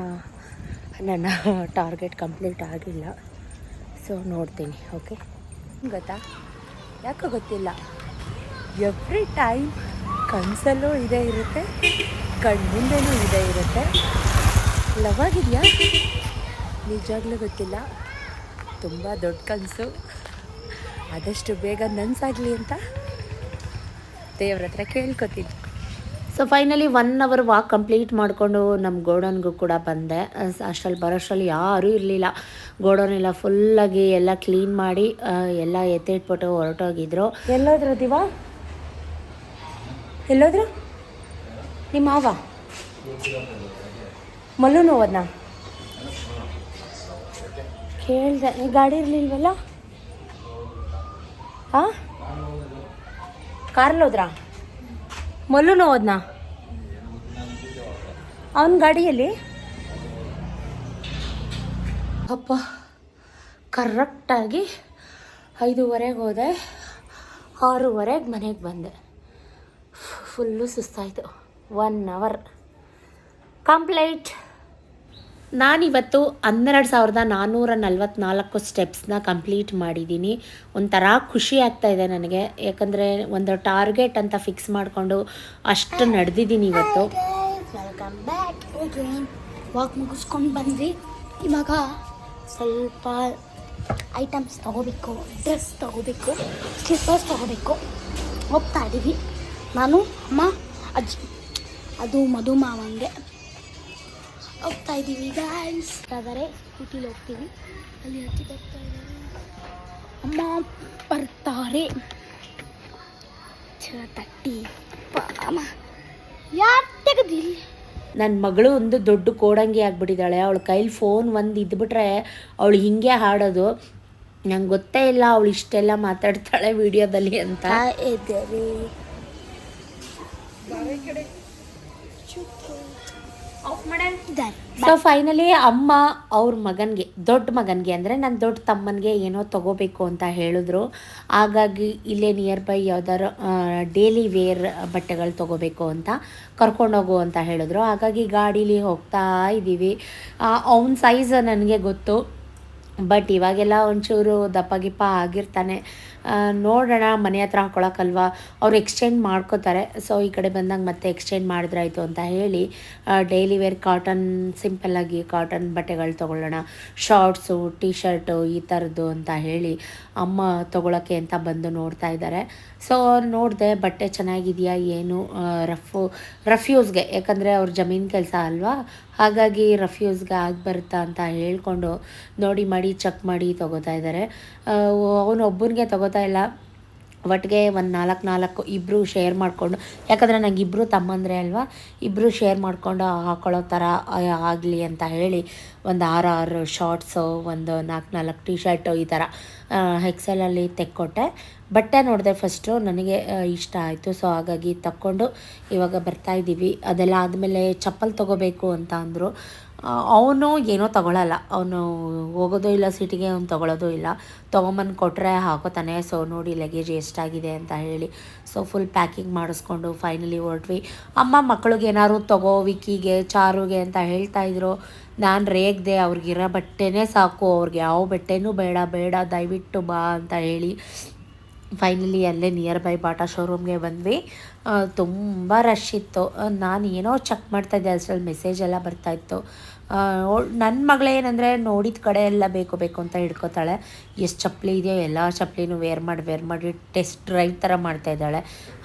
ನನ್ನ ಟಾರ್ಗೆಟ್ ಕಂಪ್ಲೀಟ್ ಆಗಿಲ್ಲ. ಸೊ ನೋಡ್ತೀನಿ ಓಕೆ ಗೊತ್ತಾ? ಯಾಕೋ ಗೊತ್ತಿಲ್ಲ. ಎವ್ರಿ ಟೈಮ್ ಕನಸಲ್ಲೂ ಇದೇ ಇರುತ್ತೆ ಕಣ್ಮುಂದೆನೂ ಇದೇ ಇರುತ್ತೆ. ಲವ್ ಆಗಿದೆಯಾ ನಿಜವಾಗ್ಲೂ ಗೊತ್ತಿಲ್ಲ. ತುಂಬ ದೊಡ್ಡ ಕನಸು. ಆದಷ್ಟು ಬೇಗ ನನ್ಸಾಗ್ಲಿ ಅಂತ. ದೇವ್ರ ಹತ್ರ ಕೇಳ್ಕೊತೀನಿ. So finally one hour walk complete ಮಾಡಿಕೊಂಡು ನಮ್ಮ ಗೋಡನ್ಗೂ ಕೂಡ ಬಂದೆ. ಅಷ್ಟರಲ್ಲಿ ಬರೋಷ್ಟರಲ್ಲಿ ಯಾರೂ ಇರಲಿಲ್ಲ. ಗೋಡೌನ್ ಎಲ್ಲ ಫುಲ್ಲಾಗಿ ಎಲ್ಲ ಕ್ಲೀನ್ ಮಾಡಿ ಎಲ್ಲ ಎಲ್ಲ ಎತ್ತಿಟ್ಬಿಟ್ಟು ಹೊರಟೋಗಿದ್ರು. ಎಲ್ಲೋದ್ರು ದಿವಾ? ಎಲ್ಲೋದ್ರು? ನಿಮ್ಮ ಮಾವ? ಮಲ್ಲು ನೋವದ್ನ? ಕೇಳ್ದೆ, ನೀ ಗಾಡಿ ಇರಲಿಲ್ವಲ್ಲ? ಹಾಂ ಕಾರಲ್ಲಿ ಹೋದ್ರಾ ಮಲ್ಲು ನೋವದ್ನ? ಅವನ ಗಾಡಿಯಲ್ಲಿ ಅಪ್ಪ ಕರೆಕ್ಟಾಗಿ ಐದೂವರೆಗೆ ಹೋದೆ, ಆರೂವರೆಗೆ ಮನೆಗೆ ಬಂದೆ. ಫುಲ್ಲು ಸುಸ್ತಾಯಿತು. ಒನ್ ಅವರ್ ಕಂಪ್ಲೀಟ್ ನಾನಿವತ್ತು ಹನ್ನೆರಡು ಸಾವಿರದ ನಾನ್ನೂರ ನಲ್ವತ್ನಾಲ್ಕು ಸ್ಟೆಪ್ಸ್ನ ಕಂಪ್ಲೀಟ್ ಮಾಡಿದ್ದೀನಿ ಒಂಥರ ಖುಷಿ ಆಗ್ತಾ ಇದೆ ನನಗೆ. ಯಾಕಂದರೆ ಒಂದು ಟಾರ್ಗೆಟ್ ಅಂತ ಫಿಕ್ಸ್ ಮಾಡಿಕೊಂಡು ಅಷ್ಟು ನಡೆದಿದ್ದೀನಿ ಇವತ್ತು. ವೆಲ್ಕಮ್ ಬ್ಯಾಕ್ ವಾಕ್ ಮುಗಿಸ್ಕೊಂಡು ಬಂದ್ವಿ. ಇವಾಗ ಸ್ವಲ್ಪ ಐಟಮ್ಸ್ ತೊಗೋಬೇಕು ಡ್ರೆಸ್ ತೊಗೋಬೇಕು ಸ್ಲಿಪ್ಪರ್ಸ್ ತೊಗೋಬೇಕು. ಹೋಗ್ತಾ ಇದ್ದೀವಿ ನಾನು, ಅಮ್ಮ, ಅಜ್ಜಿ, ಅದು ಮಧು ಮಾವಂಗೆ. ಹೋಗ್ತಾ ಇದ್ದೀವಿ ಗಾಯ್ಸ್ ಆದರೆ ಸ್ಕೂಟಿಲಿ ಹೋಗ್ತೀವಿ. ಅಲ್ಲಿ ಹತ್ತಿ ಬರ್ತಾ ಇದ್ದಾರೆ. ಅಮ್ಮ ಬರ್ತಾರೆ. ತಟ್ಟಿ. ಅಮ್ಮ. ಯಾರು ತೆಗೆದಿಲ್ಲ ನನ್ನ ಮಗಳು ಒಂದು ದೊಡ್ಡ ಕೋಡಂಗಿ ಆಗಿಬಿಟ್ಟಿದ್ದಾಳೆ. ಅವಳ ಕೈಲಿ ಫೋನ್ ಒಂದು ಇದ್ಬಿಟ್ರೆ ಅವಳು ಹಿಂಗೆ ಹಾಡೋದು. ನಂಗೆ ಗೊತ್ತೇ ಇಲ್ಲ ಅವಳು ಇಷ್ಟೆಲ್ಲ ಮಾತಾಡ್ತಾಳೆ ವಿಡಿಯೋದಲ್ಲಿ ಅಂತ. ಸೊ ಫೈನಲಿ ಅಮ್ಮ ಅವ್ರ ಮಗನಿಗೆ, ದೊಡ್ಡ ಮಗನಿಗೆ, ಅಂದರೆ ನನ್ನ ದೊಡ್ಡ ತಮ್ಮನಿಗೆ ಏನೋ ತಗೋಬೇಕು ಅಂತ ಹೇಳಿದ್ರು. ಹಾಗಾಗಿ ಇಲ್ಲೇ ನಿಯರ್ ಬೈ ಯಾವ್ದಾರು ಡೇಲಿ ವೇರ್ ಬಟ್ಟೆಗಳು ತಗೋಬೇಕು ಅಂತ ಕರ್ಕೊಂಡೋಗು ಅಂತ ಹೇಳಿದ್ರು. ಹಾಗಾಗಿ ಗಾಡೀಲಿ ಹೋಗ್ತಾ ಇದ್ದೀವಿ ಅವನ ಸೈಜ್ ನನಗೆ ಗೊತ್ತು. ಬಟ್ ಇವಾಗೆಲ್ಲ ಒಂಚೂರು ದಪ್ಪ ಗಿಪ್ಪ ಆಗಿರ್ತಾನೆ. ನೋಡೋಣ, ಮನೆ ಹತ್ರ ಹಾಕೊಳಕ್ಕಲ್ವಾ? ಅವ್ರು ಎಕ್ಸ್ಚೇಂಜ್ ಮಾಡ್ಕೋತಾರೆ. ಸೊ ಈ ಕಡೆ ಬಂದಾಗ ಮತ್ತೆ ಎಕ್ಸ್ಚೇಂಜ್ ಮಾಡಿದ್ರಾಯ್ತು ಅಂತ ಹೇಳಿ ಡೈಲಿ ವೇರ್ ಕಾಟನ್ ಸಿಂಪಲ್ಲಾಗಿ ಕಾಟನ್ ಬಟ್ಟೆಗಳು ತೊಗೊಳ್ಳೋಣ. ಶಾರ್ಟ್ಸು ಟಿ ಶರ್ಟು ಈ ಥರದ್ದು ಅಂತ ಹೇಳಿ ಅಮ್ಮ ತೊಗೊಳಕ್ಕೆ ಅಂತ ಬಂದು ನೋಡ್ತಾ ಇದ್ದಾರೆ. ಸೊ ನೋಡಿದೆ ಬಟ್ಟೆ ಚೆನ್ನಾಗಿದೆಯಾ, ಏನು? ರಫು ರಫ್ಯೂಸ್ಗೆ ಯಾಕಂದರೆ ಅವ್ರ ಜಮೀನು ಕೆಲಸ ಅಲ್ವಾ? ಹಾಗಾಗಿ ರಫ್ಯೂಸ್ಗೆ ಆಗಿ ಬರುತ್ತಾ ಅಂತ ಹೇಳ್ಕೊಂಡು ನೋಡಿ, ಮಾಡಿ ಚೆಕ್ ಮಾಡಿ ತೊಗೋತಾ ಇದ್ದಾರೆ. ಅವನು ಒಬ್ಬನಿಗೆ ತೊಗೋತಾ ಇಲ್ಲ. ಒಟ್ಟಿಗೆ ಒಂದು ನಾಲ್ಕು ನಾಲ್ಕು ಇಬ್ಬರು ಶೇರ್ ಮಾಡಿಕೊಂಡು, ಯಾಕಂದರೆ ನಂಗೆ ಇಬ್ಬರು ತಮ್ಮಂದರೆ ಅಲ್ವಾ ಇಬ್ಬರು ಶೇರ್ ಮಾಡಿಕೊಂಡು ಹಾಕೊಳ್ಳೋ ಥರ ಆಗಲಿ ಅಂತ ಹೇಳಿ, ಒಂದು ಆರು ಆರು ಶಾರ್ಟ್ಸು ಒಂದು ನಾಲ್ಕು ನಾಲ್ಕು ಟೀ ಶರ್ಟು ಈ ಥರ ಎಕ್ಸೆಲಲ್ಲಿ ತೆಕ್ಕೊಟ್ಟೆ. ಬಟ್ಟೆ ನೋಡಿದೆ ಫಸ್ಟು ನನಗೆ ಇಷ್ಟ ಆಯಿತು. ಸೊ ಹಾಗಾಗಿ ತಕ್ಕೊಂಡು ಇವಾಗ ಬರ್ತಾ ಇದ್ದೀವಿ ಅದೆಲ್ಲ ಆದಮೇಲೆ ಚಪ್ಪಲ್ ತೊಗೋಬೇಕು ಅಂತ ಅಂದರು. ಅವನು ಏನೋ ತಗೊಳ್ಳಲ್ಲ ಅವನು ಹೋಗೋದು ಇಲ್ಲ, ಸಿಟಿಗೆ ಅವ್ನು ತೊಗೊಳೋದು ಇಲ್ಲ. ತೊಗೊಂಬಂದು ಕೊಟ್ಟರೆ ಹಾಕೋತಾನೆ. ಸೊ ನೋಡಿ ಲಗೇಜ್ ಎಷ್ಟಾಗಿದೆ ಅಂತ ಹೇಳಿ. ಸೊ ಫುಲ್ ಪ್ಯಾಕಿಂಗ್ ಮಾಡಿಸ್ಕೊಂಡು ಫೈನಲಿ ಹೊರಟ್ವಿ. ಅಮ್ಮ ಮಕ್ಕಳಿಗೆ ಏನಾದ್ರು ತಗೋ ವಿಕಿಗೆ ಚಾರುಗೆ ಅಂತ ಹೇಳ್ತಾ ಇದ್ರು. ನಾನು ರೇಗ್ದೆ ಅವ್ರಿಗಿರೋ ಬಟ್ಟೆನೇ ಸಾಕು. ಅವ್ರಿಗೆ ಯಾವ ಬಟ್ಟೆನೂ ಬೇಡ ಬೇಡ, ದಯವಿಟ್ಟು ಬಾ ಅಂತ ಹೇಳಿ. ಫೈನಲಿ ಅಲ್ಲೇ ನಿಯರ್ ಬೈ ಬಾಟಾ ಶೋರೂಮ್ಗೆ ಬಂದ್ವಿ. ತುಂಬ ರಶ್ ಇತ್ತು. ನಾನು ಏನೋ ಚೆಕ್ ಮಾಡ್ತಾಯಿದ್ದೆ ಅಷ್ಟರಲ್ಲಿ ಮೆಸೇಜ್ ಎಲ್ಲ ಬರ್ತಾಯಿತ್ತು ನನ್ನ ಮಗಳೇನಂದರೆ ನೋಡಿದ ಕಡೆ ಎಲ್ಲ ಬೇಕು ಬೇಕು ಅಂತ ಹಿಡ್ಕೋತಾಳೆ. ಎಷ್ಟು ಚಪ್ಪಲಿ ಇದೆಯೋ ಎಲ್ಲ ಚಪ್ಪಲಿನೂ ವೇರ್ ಮಾಡಿ ವೇರ್ ಮಾಡಿ ಟೆಸ್ಟ್ ಡ್ರೈವ್ ಥರ ಮಾಡ್ತಾಯಿದ್ದಾಳೆ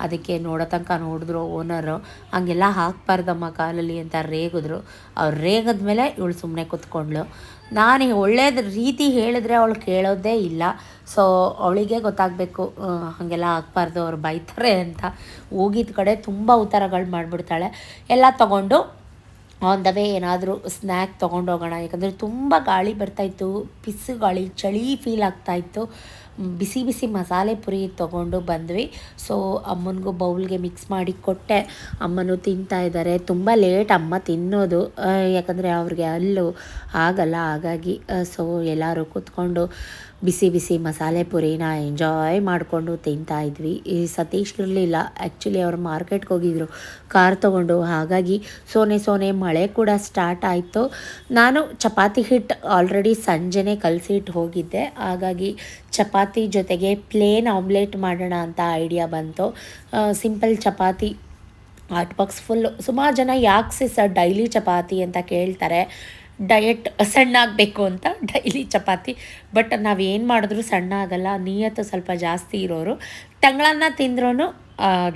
ಅದಕ್ಕೆ ನೋಡೋ ತನಕ ನೋಡಿದ್ರು ಓನರು ಹಂಗೆಲ್ಲ ಹಾಕ್ಬಾರ್ದಮ್ಮ ಕಾಲಲ್ಲಿ ಅಂತ ರೇಗಿದ್ರು. ಅವ್ರು ರೇಗದ್ಮೇಲೆ ಇವಳು ಸುಮ್ಮನೆ ಕೂತ್ಕೊಂಡ್ಳು. ನಾನು ಒಳ್ಳೆಯದ ರೀತಿ ಹೇಳಿದ್ರೆ ಅವಳು ಕೇಳೋದೇ ಇಲ್ಲ. ಸೊ ಅವಳಿಗೆ ಗೊತ್ತಾಗಬೇಕು ಹಾಗೆಲ್ಲ ಆಗಬಾರ್ದು, ಅವ್ರು ಬೈತಾರೆ ಅಂತ. ಹೋಗಿದ್ದ ಕಡೆ ತುಂಬ ಉತ್ತರಗಳು ಮಾಡಿಬಿಡ್ತಾಳೆ. ಎಲ್ಲ ತೊಗೊಂಡು ಆನ್ ದ ವೇ ಏನಾದರೂ ಸ್ನ್ಯಾಕ್ ತೊಗೊಂಡೋಗೋಣ ಯಾಕಂದರೆ ತುಂಬ ಗಾಳಿ ಬರ್ತಾಯಿತ್ತು ಪಿಸು ಗಾಳಿ ಚಳಿ ಫೀಲ್ ಆಗ್ತಾಯಿತ್ತು ಬಿಸಿ ಬಿಸಿ ಮಸಾಲೆ ಪುರಿ ತೊಗೊಂಡು ಬಂದ್ವಿ. ಸೊ ಅಮ್ಮನಿಗೂ ಬೌಲ್ಗೆ ಮಿಕ್ಸ್ ಮಾಡಿ ಕೊಟ್ಟೆ. ಅಮ್ಮನೂ ತಿಂತಾ ಇದ್ದಾರೆ ತುಂಬ ಲೇಟ್ ಅಮ್ಮ ತಿನ್ನೋದು. ಯಾಕಂದರೆ ಅವ್ರಿಗೆ ಅಲ್ಲು ಆಗಲ್ಲ, ಹಾಗಾಗಿ ಸೊ ಎಲ್ಲರೂ ಕೂತ್ಕೊಂಡು ಬಿಸಿ ಬಿಸಿ ಮಸಾಲೆ ಪುರಿನ ಎಂಜಾಯ್ ಮಾಡಿಕೊಂಡು ತಿಂತಾ ಇದ್ವಿ. ಈ ಸತೀಶ್ ಇರಲಿಲ್ಲ. ಆ್ಯಕ್ಚುಲಿ ಅವರು ಮಾರ್ಕೆಟ್ಗೆ ಹೋಗಿದ್ರು. ಕಾರ್ ತೊಗೊಂಡು. ಹಾಗಾಗಿ ಸೋನೆ ಸೋನೆ ಮಳೆ ಕೂಡ ಸ್ಟಾರ್ಟ್ ಆಯಿತು. ನಾನು ಚಪಾತಿ ಹಿಟ್ಟು ಆಲ್ರೆಡಿ ಸಂಜೆನೇ ಕಲಸಿಟ್ಟು ಹೋಗಿದ್ದೆ. ಹಾಗಾಗಿ ಚಪಾತಿ ಜೊತೆಗೆ ಪ್ಲೇನ್ ಆಮ್ಲೆಟ್ ಮಾಡೋಣ ಅಂತ ಐಡಿಯಾ ಬಂತು. Simple chapati. Hot box full ಸುಮಾರು ಜನ ಯಾಕೆ ಸರ್ ಡೈಲಿ ಚಪಾತಿ ಅಂತ ಕೇಳ್ತಾರೆ. ಡಯಟ್ ಸಣ್ಣ ಆಗಬೇಕು ಅಂತ ಡೈಲಿ ಚಪಾತಿ. ಬಟ್ ನಾವೇನು ಮಾಡಿದ್ರೂ ಸಣ್ಣ ಆಗಲ್ಲ, ನಿಯತ್ತು ಸ್ವಲ್ಪ ಜಾಸ್ತಿ ಇರೋರು, ತಂಗಳನ್ನ ತಿಂದ್ರೂ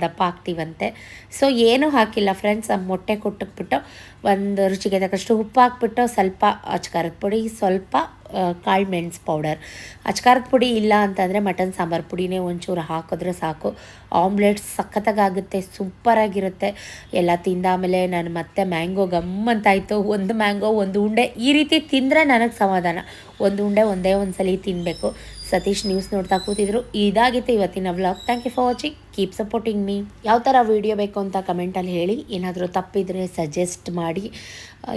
ದಪ್ಪ ಹಾಕ್ತೀವಂತೆ ಸೊ ಏನೂ ಹಾಕಿಲ್ಲ ಫ್ರೆಂಡ್ಸ್ ಮೊಟ್ಟೆ ಕೊಟ್ಟಕ್ಬಿಟ್ಟು ಒಂದು ರುಚಿಗೆ ತಕ್ಕಷ್ಟು ಉಪ್ಪು ಹಾಕ್ಬಿಟ್ಟು ಸ್ವಲ್ಪ ಅಚ್ಕಾರದ ಪುಡಿ, ಸ್ವಲ್ಪ ಕಾಳು ಮೆಣಸು ಪೌಡರ್ ಅಚ್ಕಾರದ ಪುಡಿ ಇಲ್ಲ ಅಂತಂದರೆ ಮಟನ್ ಸಾಂಬಾರು ಪುಡಿನೇ ಒಂಚೂರು ಹಾಕಿದ್ರೆ ಸಾಕು. ಆಮ್ಲೆಟ್ ಸಖತ್ತಾಗುತ್ತೆ ಸೂಪರಾಗಿರುತ್ತೆ. ಎಲ್ಲ ತಿಂದಾಮೇಲೆ ನಾನು ಮತ್ತೆ ಮ್ಯಾಂಗೋ ಗಮ್ ಅಂತಾಯಿತು. ಒಂದು ಮ್ಯಾಂಗೋ ಒಂದು ಉಂಡೆ, ಈ ರೀತಿ ತಿಂದರೆ ನನಗೆ ಸಮಾಧಾನ. ಒಂದು ಉಂಡೆ ಒಂದೇ ಒಂದು ಸಲ ತಿನ್ನಬೇಕು ಸತೀಶ್ ನ್ಯೂಸ್ ನೋಡ್ತಾ ಕೂತಿದ್ರು. ಇದಾಗಿತ್ತು ಇವತ್ತಿನ vlog thank you for watching keep supporting me ಯಾವ ಥರ ವೀಡಿಯೋ ಬೇಕು ಅಂತ ಕಮೆಂಟಲ್ಲಿ ಹೇಳಿ. ಏನಾದರೂ ತಪ್ಪಿದರೆ ಸಜೆಸ್ಟ್ ಮಾಡಿ.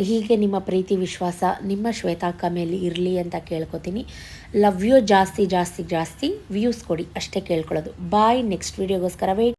ಹೀಗೆ ನಿಮ್ಮ ಪ್ರೀತಿ, ವಿಶ್ವಾಸ, ನಿಮ್ಮ ಶ್ವೇತಾಕ್ಕ ಮೇಲೆ ಇರಲಿ ಅಂತ ಕೇಳ್ಕೊತೀನಿ. ಲವ್ ಯು ಜಾಸ್ತಿ ಜಾಸ್ತಿ ಜಾಸ್ತಿ. ವ್ಯೂಸ್ ಕೊಡಿ. ಅಷ್ಟೇ ಕೇಳ್ಕೊಳ್ಳೋದು. ಬಾಯ್ ನೆಕ್ಸ್ಟ್ ವೀಡಿಯೋಗೋಸ್ಕರ ವೇಟ್